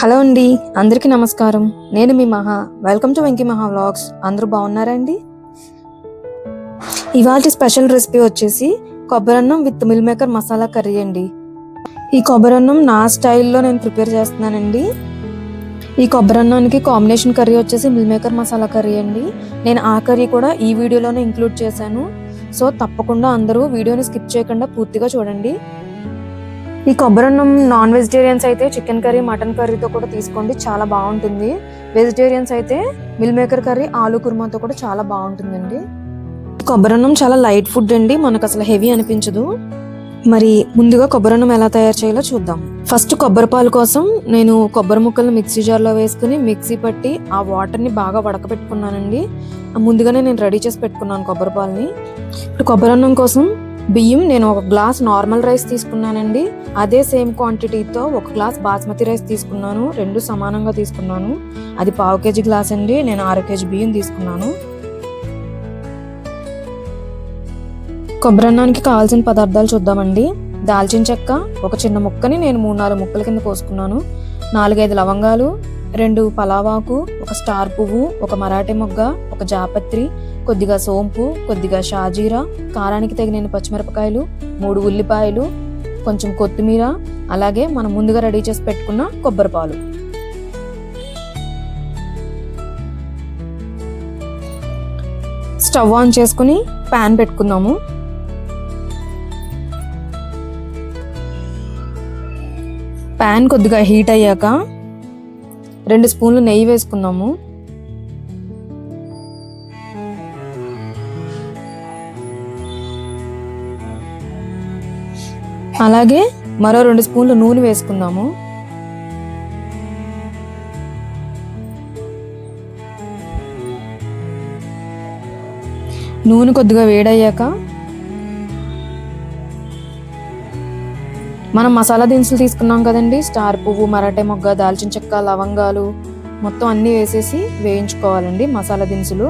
Hello అండి అందరికీ నమస్కారం. నేను మీ మహా. వెల్కమ్ టు వెంకీ మహా వ్లాగ్స్. అందరూ బాగున్నారా అండి? ఇవాళ స్పెషల్ రెసిపీ వచ్చేసి కొబ్బరన్నం with meal maker masala curry అండి. ఈ కొబ్బరన్నం నా స్టైల్లో నేను ప్రిపేర్ చేస్తున్నానండి. ఈ కొబ్బరన్నానికి కాంబినేషన్ కర్రీ వచ్చేసి మిల్ మేకర్ మసాలా కర్రీ అండి. నేను ఆ కర్రీ కూడా ఈ వీడియోలోనే ఇంక్లూడ్ చేశాను. సో తప్పకుండా అందరూ వీడియోని స్కిప్ చేయకుండా పూర్తిగా చూడండి. ఈ కొబ్బరన్నం నాన్ వెజిటేరియన్స్ అయితే చికెన్ కర్రీ మటన్ కర్రీతో కూడా తీసుకోండి. చాలా బాగుంటుంది. వెజిటేరియన్స్ అయితే మిల్ మేకర్ కర్రీ ఆలు కుర్మాతో కూడా చాలా బాగుంటుందండి. కొబ్బరన్నం చాలా లైట్ ఫుడ్ అండి. మనకు అసలు హెవీ అనిపించదు. మరి ముందుగా కొబ్బరన్నం ఎలా తయారు చేయాలో చూద్దాం. ఫస్ట్ కొబ్బరి పాలు కోసం నేను కొబ్బరి ముక్కలను మిక్సీ జార్లో వేసుకుని మిక్సీ పట్టి ఆ వాటర్ని బాగా వడకపెట్టుకున్నానండి. ముందుగానే నేను రెడీ చేసి పెట్టుకున్నాను కొబ్బరి పాలని. ఇప్పుడు కొబ్బరన్నం కోసం బియ్యం నేను ఒక గ్లాస్ నార్మల్ రైస్ తీసుకున్నానండి. అదే సేమ్ క్వాంటిటీతో ఒక గ్లాస్ బాస్మతి రైస్ తీసుకున్నాను. రెండు సమానంగా తీసుకున్నాను. అది పావు కేజీ గ్లాస్ అండి. నేను అర కేజీ బియ్యం తీసుకున్నాను. కొబ్బరన్నానికి కావాల్సిన పదార్థాలు చూద్దామండి. దాల్చిన చెక్క ఒక చిన్న ముక్కని నేను మూడు నాలుగు ముక్కల కింద కోసుకున్నాను. నాలుగైదు లవంగాలు రెండు పలావాకు ఒక స్టార్ పువ్వు ఒక మరాఠీ మొగ్గ ఒక జాపత్రి కొద్దిగా సోంపు కొద్దిగా షాజీరా కారానికి తగిన పచ్చిమిరపకాయలు మూడు ఉల్లిపాయలు కొంచెం కొత్తిమీర అలాగే మనం ముందుగా రెడీ చేసి పెట్టుకున్న కొబ్బరి పాలు. స్టవ్ ఆన్ చేసుకుని ప్యాన్ పెట్టుకుందాము. ప్యాన్ కొద్దిగా హీట్ అయ్యాక రెండు స్పూన్లు నెయ్యి వేసుకుందాము. అలాగే మరో రెండు స్పూన్లు నూనె వేసుకుందాము. నూనె కొద్దిగా వేడయ్యాక మనం మసాలా దినుసులు తీసుకున్నాం కదండి. స్టార్ పువ్వు మరాఠీ మొగ్గ దాల్చిన చెక్క లవంగాలు మొత్తం అన్నీ వేసేసి వేయించుకోవాలండి మసాలా దినుసులు.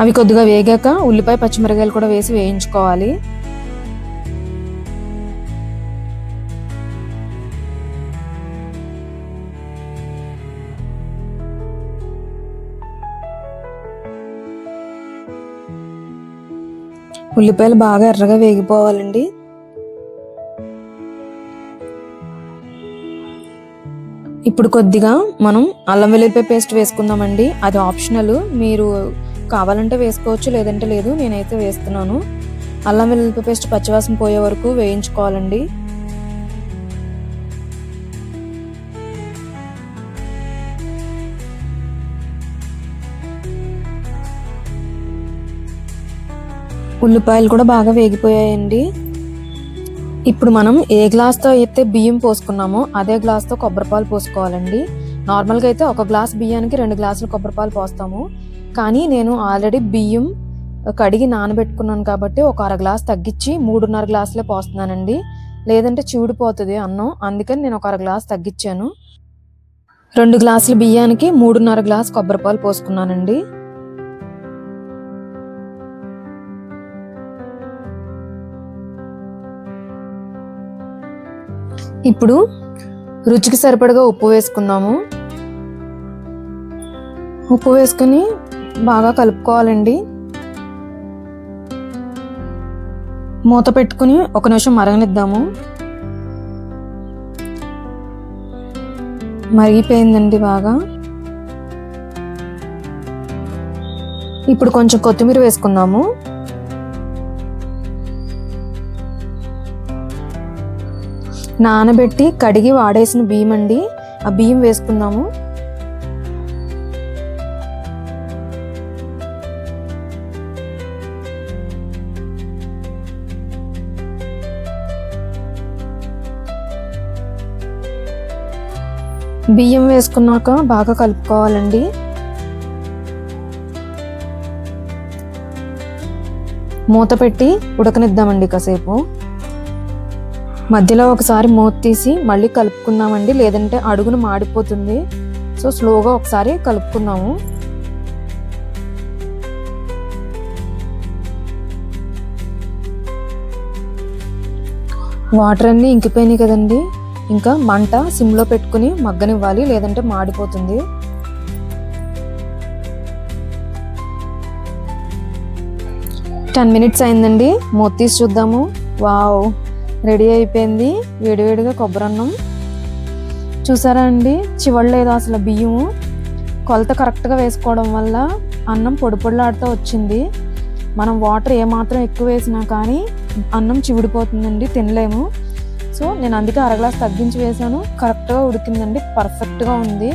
అవి కొద్దిగా వేగాక ఉల్లిపాయ పచ్చిమిరకాయలు కూడా వేసి వేయించుకోవాలి. ఉల్లిపాయలు బాగా ఎర్రగా వేగిపోవాలండి. ఇప్పుడు కొద్దిగా మనం అల్లం వెల్లుల్లిపాయ పేస్ట్ వేసుకుందామండి. అది ఆప్షనల్. మీరు కావాలంటే వేసుకోవచ్చు లేదంటే లేదు నేనైతే వేస్తున్నాను. అల్లం వెల్లుల్లి పేస్ట్ పచ్చివాసన పోయే వరకు వేయించుకోవాలండి. ఉల్లిపాయలు కూడా బాగా వేగిపోయాయండి. ఇప్పుడు మనం ఏ గ్లాస్తో అయితే బియ్యం పోసుకున్నామో అదే గ్లాస్తో కొబ్బరిపాలు పోసుకోవాలండి. నార్మల్గా అయితే ఒక గ్లాస్ బియ్యానికి రెండు గ్లాసులు కొబ్బరిపాలు పోస్తాము. కానీ నేను ఆల్రెడీ బియ్యం కడిగి నానబెట్టుకున్నాను కాబట్టి ఒక అర గ్లాస్ తగ్గించి మూడున్నర గ్లాసులే పోస్తున్నానండి. లేదంటే చీడిపోతుంది అన్నం. అందుకని నేను ఒక అర గ్లాస్ తగ్గించాను. రెండు గ్లాసుల బియ్యానికి మూడున్నర గ్లాస్ కొబ్బరిపాలు పోసుకున్నానండి. ఇప్పుడు రుచికి సరిపడగా ఉప్పు వేసుకుందాము. ఉప్పు వేసుకొని బాగా కలుపుకోవాలండి. మూత పెట్టుకుని ఒక నిమిషం మరగనిద్దాము. మరిగిపోయిందండి బాగా. ఇప్పుడు కొంచెం కొత్తిమీర వేసుకుందాము. నానబెట్టి కడిగి వాడేసిన బియ్యం అండి ఆ బియ్యం వేసుకుందాము. బియ్యం వేసుకున్నాక బాగా కలుపుకోవాలండి. మూత పెట్టి ఉడకనిద్దామండి కాసేపు. మధ్యలో ఒకసారి మూత తీసి మళ్ళీ కలుపుకున్నామండి లేదంటే అడుగును మాడిపోతుంది. సో స్లోగా ఒకసారి కలుపుకున్నాము వాటర్ అన్నీ ఇంకిపోయినాయి కదండి. ఇంకా మంట సిమ్లో పెట్టుకుని మగ్గనివ్వాలి లేదంటే మాడిపోతుంది. టెన్ మినిట్స్ అయిందండి. మూత తీసి చూద్దాము. వావ్ రెడీ అయిపోయింది. వేడివేడిగా కొబ్బరి అన్నం చూసారా అండి? చివడలేదు అసలు బియ్యము. కొలత కరెక్ట్గా వేసుకోవడం వల్ల అన్నం పొడి పొడిలాడుతూ వచ్చింది. మనం వాటర్ ఏమాత్రం ఎక్కువ వేసినా కానీ అన్నం చివిడిపోతుందండి. తినలేము. సో నేను అందుకే అరగ్లాస్ తగ్గించి వేసాను కరెక్ట్గా ఉడికిందండి. పర్ఫెక్ట్గా ఉంది.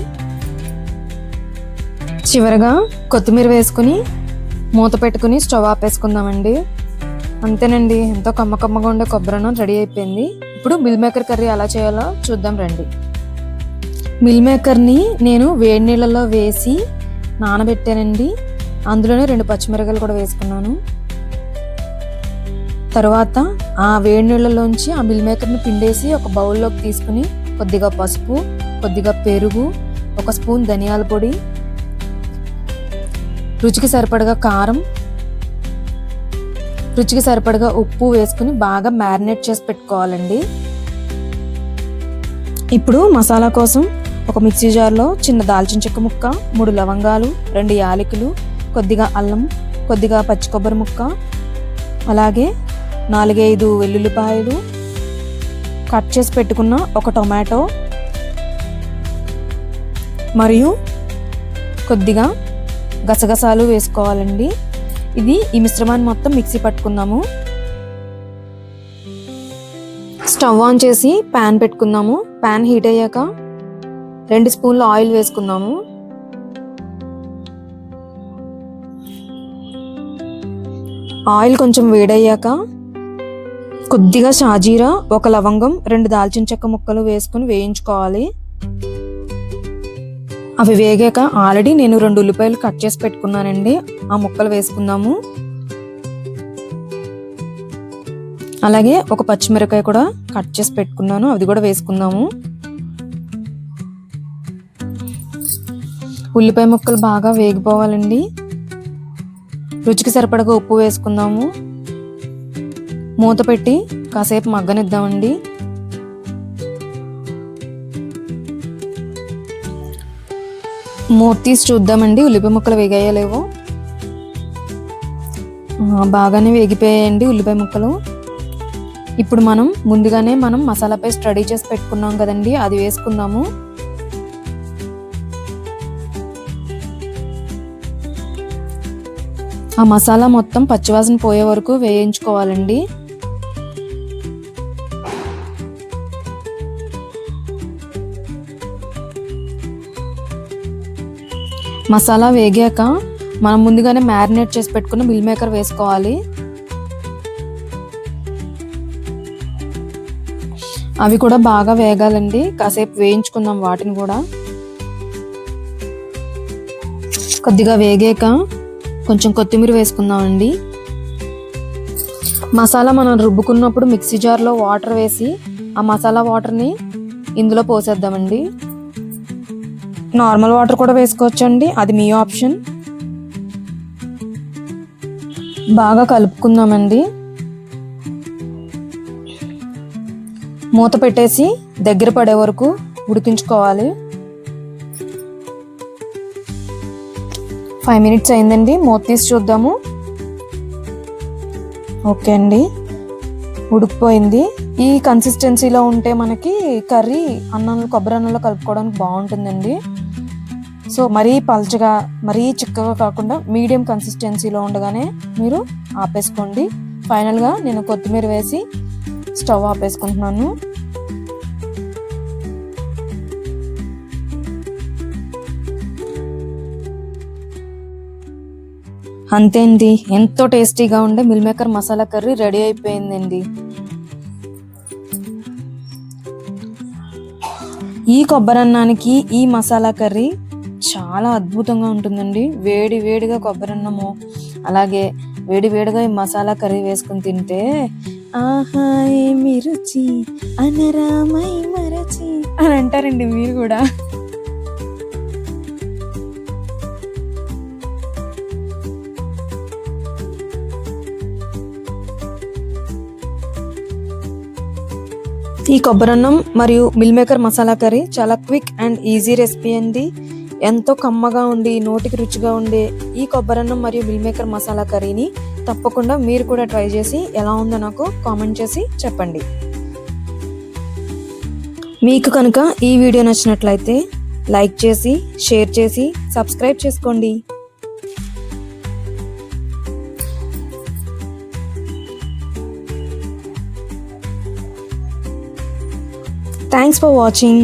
చివరగా కొత్తిమీర వేసుకుని మూత పెట్టుకుని స్టవ్ ఆపేసుకుందామండి. అంతేనండి ఎంతో కమ్మ కమ్మగా ఉండే కొబ్బరి రెడీ అయిపోయింది. ఇప్పుడు మిల్ మేకర్ కర్రీ ఎలా చేయాలో చూద్దాం రండి. మిల్ మేకర్ని నేను వేడి నీళ్ళలో వేసి నానబెట్టానండి. అందులోనే రెండు పచ్చిమిరకాయలు కూడా వేసుకున్నాను. తర్వాత ఆ వేడి నీళ్ళలోంచి ఆ మిల్ మేకర్ని పిండేసి ఒక బౌల్లోకి తీసుకుని కొద్దిగా పసుపు కొద్దిగా పెరుగు ఒక స్పూన్ ధనియాల పొడి రుచికి సరిపడగా కారం రుచికి సరిపడగా ఉప్పు వేసుకుని బాగా మ్యారినేట్ చేసి పెట్టుకోవాలండి. ఇప్పుడు మసాలా కోసం ఒక మిక్సీ జార్లో చిన్న దాల్చిన చెక్క ముక్క మూడు లవంగాలు రెండు యాలకులు కొద్దిగా అల్లం కొద్దిగా పచ్చి కొబ్బరి ముక్క అలాగే నాలుగైదు వెల్లుల్లిపాయలు కట్ చేసి పెట్టుకున్న ఒక టొమాటో మరియు కొద్దిగా గసగసాలు వేసుకోవాలండి. ఇది ఈ మిశ్రమాన్ని మొత్తం మిక్సీ పట్టుకుందాము. స్టవ్ ఆన్ చేసి ప్యాన్ పెట్టుకుందాము. ప్యాన్ హీట్ అయ్యాక రెండు స్పూన్లు ఆయిల్ వేసుకుందాము. ఆయిల్ కొంచెం వేడయ్యాక కొద్దిగా షాజీరా ఒక లవంగం రెండు దాల్చిన చెక్క ముక్కలు వేసుకుని వేయించుకోవాలి. అవి వేగాక ఆల్రెడీ నేను రెండు ఉల్లిపాయలు కట్ చేసి పెట్టుకున్నానండి. ఆ ముక్కలు వేసుకుందాము. అలాగే ఒక పచ్చిమిరకాయ కూడా కట్ చేసి పెట్టుకున్నాను. అది కూడా వేసుకుందాము. ఉల్లిపాయ ముక్కలు బాగా వేగిపోవాలండి. రుచికి సరిపడగా ఉప్పు వేసుకుందాము. మూత పెట్టి కాసేపు మగ్గనిద్దామండి. మూత తీసి చూద్దామండి. ఉల్లిపాయ ముక్కలు వేగాయో లేవో? బాగానే వేగిపోయాయండి ఉల్లిపాయ ముక్కలు. ఇప్పుడు మనం ముందుగానే మనం మసాలా పేస్ట్ రెడీ చేసి పెట్టుకున్నాం కదండి. అది వేసుకుందాము. ఆ మసాలా మొత్తం పచ్చివాసన పోయే వరకు వేయించుకోవాలండి. మసాలా వేగాక మనం ముందుగానే మ్యారినేట్ చేసి పెట్టుకున్న మిల్ మేకర్ వేసుకోవాలి. అవి కూడా బాగా వేగాలండి. కాసేపు వేయించుకుందాం వాటిని కూడా. కొద్దిగా వేగాక కొంచెం కొత్తిమీర వేసుకుందామండి. మసాలా మనం రుబ్బుకున్నప్పుడు మిక్సీ జార్లో వాటర్ వేసి ఆ మసాలా వాటర్ని ఇందులో పోసేద్దామండి. నార్మల్ వాటర్ కూడా వేసుకోవచ్చండి. అది మీ ఆప్షన్. బాగా కలుపుకుందామండి. మూత పెట్టేసి దగ్గర పడే వరకు ఉడికించుకోవాలి. ఫైవ్ మినిట్స్ అయిందండి. మూత తీసి చూద్దాము. ఓకే అండి. ఉడికిపోయింది. ఈ కన్సిస్టెన్సీలో ఉంటే మనకి కర్రీ అన్నంలో కొబ్బరి అన్నంలో కలుపుకోవడానికి బాగుంటుందండి. సో మరీ పల్చగా మరీ చిక్కగా కాకుండా మీడియం కన్సిస్టెన్సీలో ఉండగానే మీరు ఆపేసుకోండి. ఫైనల్గా నేను కొత్తిమీర వేసి స్టవ్ ఆపేసుకుంటున్నాను. అంతేంది ఎంతో టేస్టీగా ఉండే meal maker masala curry ready అయిపోయిందండి. ఈ కొబ్బరి అన్నానికి ఈ మసాలా కర్రీ చాలా అద్భుతంగా ఉంటుందండి. వేడి వేడిగా కొబ్బరి అన్నము అలాగే వేడి వేడిగా ఈ మసాలా కర్రీ వేసుకుని తింటే ఆహా ఏమి రుచి అనరామై మరచి అని అంటారండి మీరు కూడా. ఈ కొబ్బరన్నం మరియు మిల్ మేకర్ మసాలా కర్రీ చాలా క్విక్ అండ్ ఈజీ రెసిపీ అండి. ఎంతో కమ్మగా ఉండి నోటికి రుచిగా ఉండే ఈ కొబ్బరన్నం మరియు మిల్ మేకర్ మసాలా కర్రీని తప్పకుండా మీరు కూడా ట్రై చేసి ఎలా ఉందో నాకు కామెంట్ చేసి చెప్పండి. మీకు కనుక ఈ వీడియో నచ్చినట్లయితే లైక్ చేసి షేర్ చేసి సబ్స్క్రైబ్ చేసుకోండి. Thanks for watching